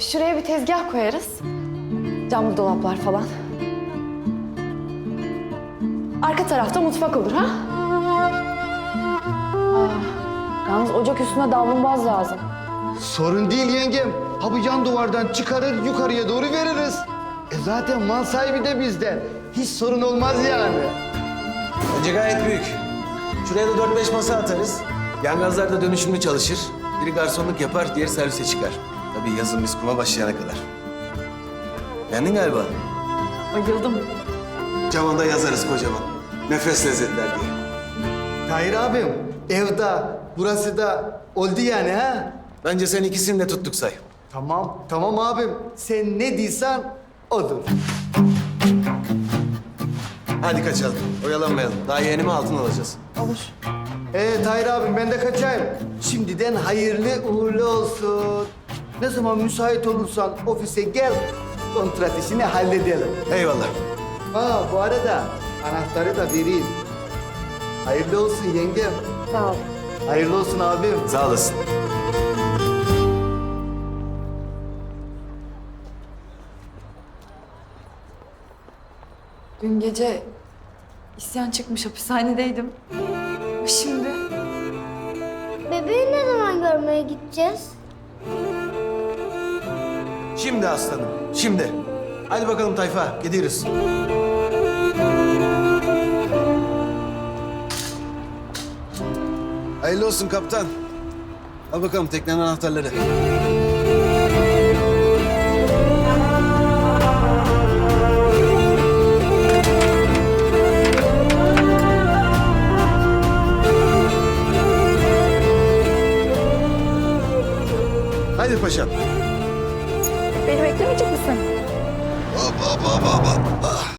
şuraya bir tezgah koyarız. Camlı dolaplar falan. Arka tarafta mutfak olur ha? Aa, yalnız ocak üstüne davlumbaz lazım. Sorun değil yengem. Ha bu yan duvardan çıkarır yukarıya doğru veririz. E zaten mal sahibi de bizden. Hiç sorun olmaz yani. Bence gayet büyük. Şuraya da 4-5 masa atarız. Yan gazlar da dönüşümlü çalışır. Biri garsonluk yapar, diğeri servise çıkar. Tabii yazın biz kuma başlayana kadar. Beğendin galiba. Bayıldım. Camanda yazarız kocaman. Nefes lezzetler diye. Tahir abim evde burası da oldu yani ha. Bence sen ikisini de tuttuk say. Tamam tamam abim. Sen ne diyorsan odur. Hadi kaçalım. Oyalanmayalım. Daha yeğenimi altın alacağız. Olur. Ee Tahir abim ben de kaçayım. Şimdiden hayırlı uğurlu olsun. Ne zaman müsait olursan ofise gel. Kontrat işini halledelim. Eyvallah. Ha bu arada anahtarı da vereyim. Hayırlı olsun yengem. Sağ ol. Hayırlı olsun abim. Sağ olasın. Dün gece isyan çıkmış hapishanedeydim. Şimdi Bebeği ne zaman görmeye gideceğiz? Şimdi aslanım. Şimdi. Hadi bakalım tayfa. Gidiyoruz. Hayırlı olsun kaptan. Al bakalım teknenin anahtarları. Hadi paşam. Beni beklemeyecek misin? Hop hop hop. Ah.